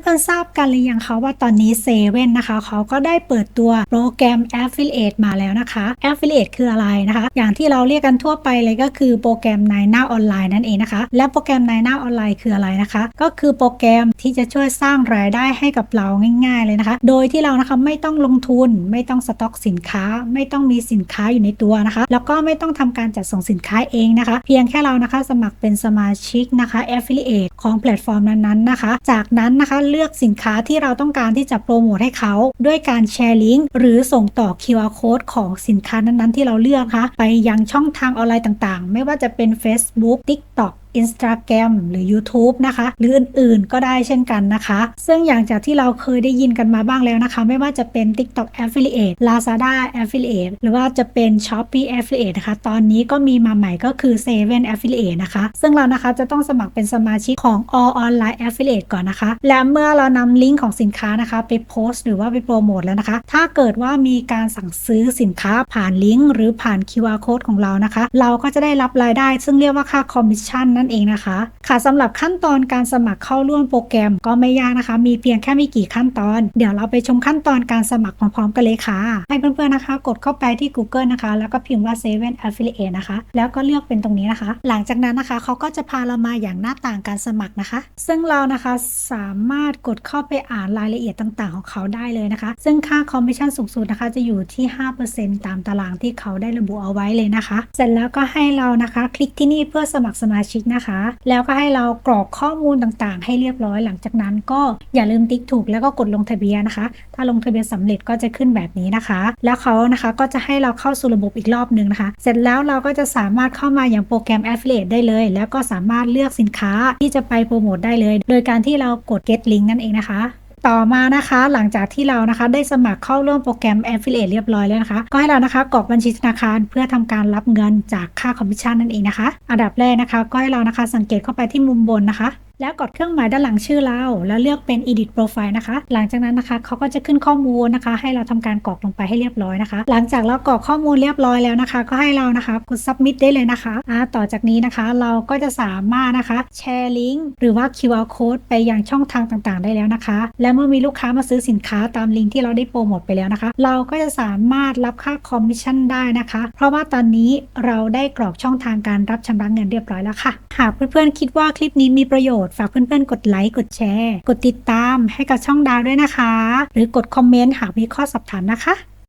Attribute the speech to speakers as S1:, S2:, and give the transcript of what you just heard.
S1: เพื่อนๆทราบกันหรือยังคะว่าตอนนี้เซเว่นนะคะเขาก็ได้เปิดตัวโปรแกรม Affiliate มาแล้วนะคะ Affiliate คืออะไรนะคะ อย่างที่เราเรียกกันทั่วไปเลยก็คือโปรแกรมนายหน้าออนไลน์นั่นเองนะคะ และโปรแกรมนายหน้าออนไลน์คืออะไรนะคะ ก็คือโปรแกรมที่จะช่วยสร้างรายได้ให้กับเราง่าย ๆเลยนะคะ โดยที่เรานะคะไม่ต้องลงทุน ไม่ต้องสต็อกสินค้า ไม่ต้องมีสินค้าอยู่ในตัวนะคะ แล้วก็ไม่ต้องทำการจัดส่งสินค้าเองนะคะ เพียงแค่เรานะคะสมัครเป็นสมาชิกนะคะ Affiliate ของแพลตฟอร์มนั้นๆนะคะ จากนั้นนะคะเลือกสินค้าที่เราต้องการที่จะโปรโมทให้เขา ด้วยการแชร์ลิงก์หรือส่งต่อ QR code ของสินค้านั้นๆ ที่เราเลือกคะไปยังช่องทางออนไลน์ต่างๆ ไม่ว่าจะเป็น Facebook TikTok Instagram หรือ YouTube นะคะ หรืออื่นๆก็ได้เช่นกันนะคะ ซึ่งอย่างจากที่เราเคยได้ยินกันมาบ้างแล้วนะคะ ไม่ว่าจะเป็น TikTok Affiliate Lazada Affiliate หรือว่าจะเป็น Shopee Affiliate นะคะ ตอนนี้ก็มีมาใหม่ก็คือ7 Affiliate นะคะ ซึ่งเรานะคะจะต้องสมัครเป็นสมาชิกของ All Online Affiliate ก่อนนะคะ และเมื่อเรานำลิงก์ของสินค้านะคะ ไปโพสต์หรือว่าไปโปรโมทแล้วนะคะ ถ้าเกิดว่ามีการสั่งซื้อสินค้าผ่านลิงก์หรือผ่าน QR code ของเรานะคะ เราก็จะได้รับรายได้ ซึ่งเรียกว่าค่าคอมมิชชั่นนั่นเองนะคะ ค่ะสำหรับขั้นตอนการสมัครเข้าร่วมโปรแกรมก็ไม่ยากนะคะ มีเพียงแค่ไม่กี่ขั้นตอน เดี๋ยวเราไปชมขั้นตอนการสมัครพร้อมๆกันเลยค่ะ ให้เพื่อนๆนะคะ กดเข้าไปที่ Google นะคะ แล้วก็พิมพ์ว่า7 Affiliate นะคะ แล้วก็เลือกเป็นตรงนี้นะคะ หลังจากนั้นนะคะเขาก็จะพาเรามาอย่างหน้าต่างการสมัครนะคะ ซึ่งเรานะคะสามารถกดเข้าไปอ่านรายละเอียดต่างๆ ของเขาได้เลยนะคะ ซึ่งค่าคอมมิชชั่นสูงสุดนะคะ จะอยู่ที่ 5%ตามตารางที่เขาได้ระบุเอาไว้เลยนะคะ เสร็จแล้วก็ให้เรานะคะ คลิกที่นี่เพื่อสมัครสมาชิกนะคะ แล้วก็ให้เรากรอกข้อมูลต่างๆ ให้เรียบร้อยหลังจากนั้นก็อย่าลืมติ๊กถูกแล้วก็กดลงทะเบียนนะคะ ถ้าลงทะเบียนสำเร็จก็จะขึ้นแบบนี้นะคะ แล้วเขานะคะก็จะให้เราเข้าสู่ระบบอีกรอบหนึ่งนะคะ เสร็จแล้วเราก็จะสามารถเข้ามาอย่างโปรแกรม Affiliate ได้เลย แล้วก็สามารถเลือกสินค้าที่จะไปโปรโมทได้เลย โดยการที่เรากด get link นั่นเองนะคะ ต่อมานะคะหลังจากที่เรานะคะได้สมัครเข้าร่วมโปรแกรม Affiliate เรียบร้อยแล้วนะคะ ก็ให้เรานะคะกรอกบัญชีธนาคารเพื่อทำการรับเงินจากค่าคอมมิชชั่นนั่นเองนะคะ อันดับแรกนะคะ ก็ให้เรานะคะสังเกตเข้าไปที่มุมบนนะคะ แล้วกดเครื่องหมายด้านหลังชื่อเรา แล้วเลือกเป็น edit profile นะคะ หลังจากนั้นนะคะเขาก็จะขึ้นข้อมูลนะคะ ให้เราทำการกรอกลงไปให้เรียบร้อยนะคะ หลังจากเรากรอกข้อมูลเรียบร้อยแล้วนะคะ ก็ให้เรานะคะกด submit ได้เลยนะคะอ่าต่อจากนี้นะคะเราก็จะสามารถนะคะแชร์ลิงก์หรือว่า QR code ไปยังช่องทางต่างๆ ได้แล้วนะคะ และเมื่อมีลูกค้ามาซื้อสินค้าตามลิงก์ที่เราได้โปรโมทไปแล้วนะคะ เราก็จะสามารถรับค่าคอมมิชชั่นได้นะคะ เพราะว่าตอนนี้เราได้กรอกช่องทางการรับชำระเงินเรียบร้อยแล้วค่ะ หากเพื่อนๆคิดว่าคลิปนี้มีประโยชน์ฝากเพื่อนๆ กดไลค์ กดแชร์ กดติดตามให้กับช่องดาวด้วยนะคะ หรือกดคอมเมนต์หากมีข้อสอบถามนะคะ